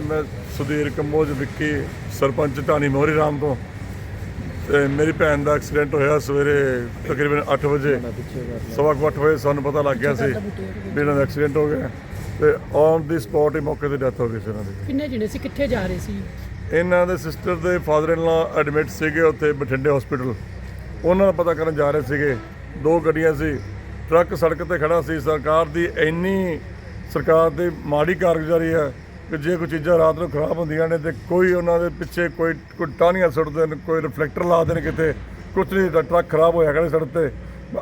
ਮੈਂ ਸੁਧੀਰ ਕੰਬੋਜ ਵਿੱਕੀ ਸਰਪੰਚ ਢਾਣੀ ਮੋਹਰੀ ਰਾਮ ਤੋਂ। ਤੇ ਮੇਰੀ ਭੈਣ ਦਾ ਐਕਸੀਡੈਂਟ ਹੋਇਆ ਸਵੇਰੇ ਤਕਰੀਬਨ 8 ਵਜੇ। ਸਵਾ ਕੁ ਅੱਠ ਵਜੇ ਸਾਨੂੰ ਪਤਾ ਲੱਗ ਗਿਆ ਸੀ ਵੀ ਇਹਨਾਂ ਦਾ ਐਕਸੀਡੈਂਟ ਹੋ ਗਿਆ। ਤੇ ਔਨ ਦੀ ਸਪੌਟ ਹੀ ਮੌਕੇ ਤੇ ਡੈਥ ਹੋ ਗਈ ਸੀ ਇਹਨਾਂ ਦੀ। ਕਿੰਨੇ ਜਣੇ ਸੀ? ਕਿੱਥੇ ਜਾ ਰਹੇ ਸੀ? ਇਹਨਾਂ ਦੇ ਸਿਸਟਰ ਦੇ ਫਾਦਰ ਇਨ ਲਾ ਐਡਮਿਟ ਸੀਗੇ ਉੱਥੇ ਬਠਿੰਡੇ ਹਸਪੀਟਲ ਉਹਨਾਂ ਦਾ ਪਤਾ ਕਰਨ ਜਾ ਰਹੇ ਸੀਗੇ। ਦੋ ਗੱਡੀਆਂ ਸੀ। ਟਰੱਕ ਸੜਕ ਤੇ ਖੜਾ ਸੀ। ਸਰਕਾਰ ਦੀ ਇੰਨੀ ਸਰਕਾਰ ਦੀ ਮਾੜੀ ਕਾਰਗੁਜ਼ਾਰੀ ਹੈ ਕਿ ਜੇ ਕੋਈ ਚੀਜ਼ਾਂ ਰਾਤ ਨੂੰ ਖਰਾਬ ਹੁੰਦੀਆਂ ਨੇ ਤੇ ਕੋਈ ਉਹਨਾਂ ਦੇ ਪਿੱਛੇ ਕੋਈ ਕੋਈ ਟਾਹਣੀਆਂ ਸੁੱਟਦੇ ਨੇ ਕੋਈ ਰਿਫਲੈਕਟਰ ਲਾ ਦੇਣ ਕਿਤੇ ਕੁਛ ਨਹੀਂ ਤਾਂ ਟਰੱਕ ਖਰਾਬ ਹੋਇਆ ਖੜੇ ਸੜਕ ਤੇ।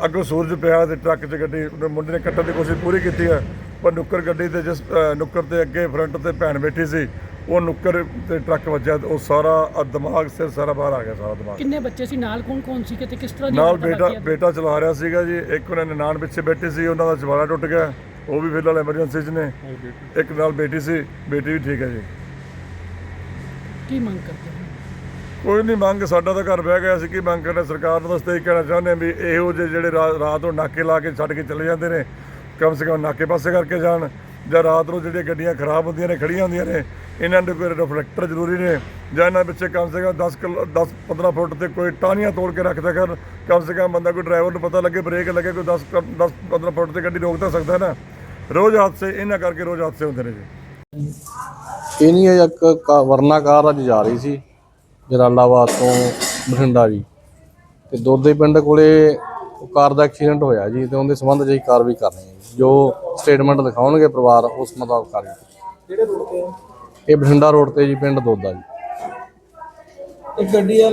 ਅੱਗੋਂ ਸੂਰਜ ਪਿਆ ਤੇ ਟਰੱਕ 'ਚ ਗੱਡੀ ਉਹਨੇ ਮੁੰਡੇ ਨੇ ਕੱਟਣ ਦੀ ਕੋਸ਼ਿਸ਼ ਪੂਰੀ ਕੀਤੀ ਹੈ ਪਰ ਨੁੱਕਰ ਗੱਡੀ ਤੇ ਜਿਸ ਨੁੱਕਰ ਤੇ ਅੱਗੇ ਫਰੰਟ ਤੇ ਭੈਣ ਬੈਠੀ ਸੀ ਉਹ ਨੁੱਕਰ ਤੇ ਟਰੱਕ ਵੱਜਿਆ ਉਹ ਸਾਰਾ ਦਿਮਾਗ ਸਿਰ ਸਾਰਾ ਬਾਹਰ ਆ ਗਿਆ ਸਾਰਾ ਦਿਮਾਗ। ਕਿੰਨੇ ਬੱਚੇ ਸੀ ਨਾਲ ਕੌਣ ਕੌਣ ਸੀ ਤੇ ਕਿਸ ਤਰ੍ਹਾਂ ਦੀ ਨਾਲ ਬੇਟਾ? ਬੇਟਾ ਚਲਾ ਰਿਹਾ ਸੀਗਾ ਜੀ ਇੱਕ ਉਹਨਾਂ ਨੇ ਨਾਨ ਪਿੱਛੇ ਬੈਠੇ ਸੀ ਉਹਨਾਂ ਦਾ ਚਵਾੜਾ ਟੁੱਟ ਗਿਆ। ਉਹ ਵੀ ਫਿਲਹਾਲ ਐਮਰਜੈਂਸੀ 'ਚ ਨੇ। ਇੱਕ ਨਾਲ ਬੇਟੀ ਸੀ ਬੇਟੀ ਵੀ ਠੀਕ ਹੈ ਜੀ। ਕੀ ਮੰਗ ਕਰਦੇ ਹੋ? ਕੋਈ ਨਹੀਂ ਮੰਗ ਸਾਡਾ ਤਾਂ ਘਰ ਬਹਿ ਗਿਆ ਸੀ ਕੀ ਮੰਗ ਕਰਨਾ ਸਰਕਾਰ ਨੂੰ ਤਾਂ ਇਹ ਕਹਿਣਾ ਚਾਹੁੰਦੇ ਹਾਂ ਵੀ ਇਹੋ ਜਿਹੇ ਜਿਹੜੇ ਰਾਤ ਨੂੰ ਨਾਕੇ ਲਾ ਕੇ ਛੱਡ ਕੇ ਚਲੇ ਜਾਂਦੇ ਨੇ ਕਮ ਸੇ ਕਮ ਨਾਕੇ ਪਾਸੇ ਕਰਕੇ ਜਾਣ ਜਾਂ ਰਾਤ ਨੂੰ ਜਿਹੜੀਆਂ ਗੱਡੀਆਂ ਖਰਾਬ ਹੁੰਦੀਆਂ ਨੇ ਖੜੀਆਂ ਹੁੰਦੀਆਂ ਨੇ ਇਹਨਾਂ ਦੇ ਕੋਈ ਰਿਫਲੈਕਟਰ ਜ਼ਰੂਰੀ ਨੇ ਜਾਂ ਇਹਨਾਂ ਪਿੱਛੇ ਕਮ ਸੇ ਕਮ 10 ਕਿਲੋ 10 15 ਫੁੱਟ ਤੇ ਕੋਈ ਟਾਹਣੀਆਂ ਤੋੜ ਕੇ ਰੱਖਦਾ ਕਰ ਕਮ ਸੇ ਕਮ ਬੰਦਾ ਕੋਈ ਡਰਾਈਵਰ ਨੂੰ ਪਤਾ ਲੱਗੇ ਬ੍ਰੇਕ ਲੱਗੇ ਕੋਈ 10 ਕ- 10 15 ਫੁੱਟ ਤੇ ਗੱਡੀ ਰੋਕ ਤਾਂ ਸਕਦਾ ਨਾ। ਰੋਜ਼ ਹਾਦਸੇ ਇਹਨਾਂ ਕਰਕੇ ਰੋਜ਼ ਹਾਦਸੇ ਹੁੰਦੇ ਨੇ ਜੀ। ਇਹ ਨਹੀਂ ਇਹ ਇੱਕ ਕਾ- ਵਰਨਾ ਕਾਰ ਅੱਜ ਜਾ ਰਹੀ ਸੀ ਜਲਾਲਾਬਾਦ ਤੋਂ ਬਠਿੰਡਾ ਜੀ। ਤੇ ਦੋਦੇ ਪਿੰਡ ਕੋਲੇ ਉਹ ਕਾਰ ਦਾ ਐਕਸੀਡੈਂਟ ਹੋਇਆ ਜੀ ਤੇ ਉਹਦੇ ਸੰਬੰਧ 'ਚ ਅਸੀਂ ਕਾਰਵਾਈ ਕਰ ਰਹੇ ਹਾਂ ਜੀ। ਜੋ ਸਟੇਟਮੈਂਟ ਦਿਖਾਉਣਗੇ ਪਰਿਵਾਰ ਉਸ ਮੁਤਾਬਕ ਕਾਰਵਾਈ ਕਿਹੜੇ ਰੋਡ ਤੇ ਇਹ ਬਠਿੰਡਾ ਰੋਡ ਤੇ ਜੀ ਪਿੰਡ ਦੋਦਾ ਜੀ। ਇੱਕ ਗੱਡੀ ਆ